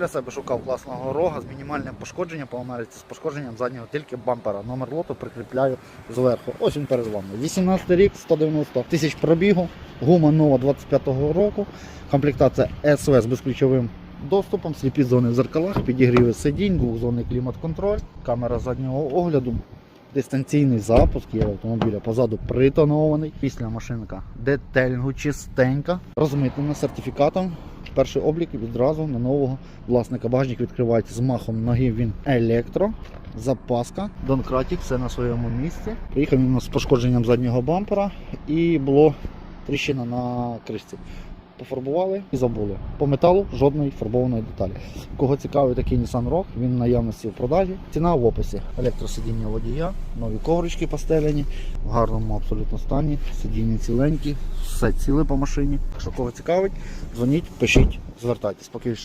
Для себе шукав класного рога з мінімальним пошкодженням по Америці, з пошкодженням заднього тільки бампера. Номер лоту прикріпляю зверху. Ось він перед вами. 18 рік, 190 тисяч пробігу, гума нова 25-го року, комплектація СВ з безключовим доступом, сліпі зони в зеркалах, підігріви сидінь, двохзонний клімат-контроль, камера заднього огляду. Дистанційний запуск є автомобіля позаду притонований. Після машинка детелінгу чистенька, розмитнена сертифікатом. Перший облік відразу на нового власника. Багажник відкривається з махом ноги. Він електро, запаска, донкратік, все на своєму місці. Приїхав він з пошкодженням заднього бампера і було тріщина на кришці. Пофарбували і забули. По металу жодної фарбованої деталі. Кого цікавий такий Nissan Rogue, він в наявності в продажі. Ціна в описі. Електросидіння водія, нові коврички постелені, в гарному абсолютно стані, сидіння ціленькі, все ціле по машині. Якщо кого цікавить, дзвоніть, пишіть, звертайтесь. Поки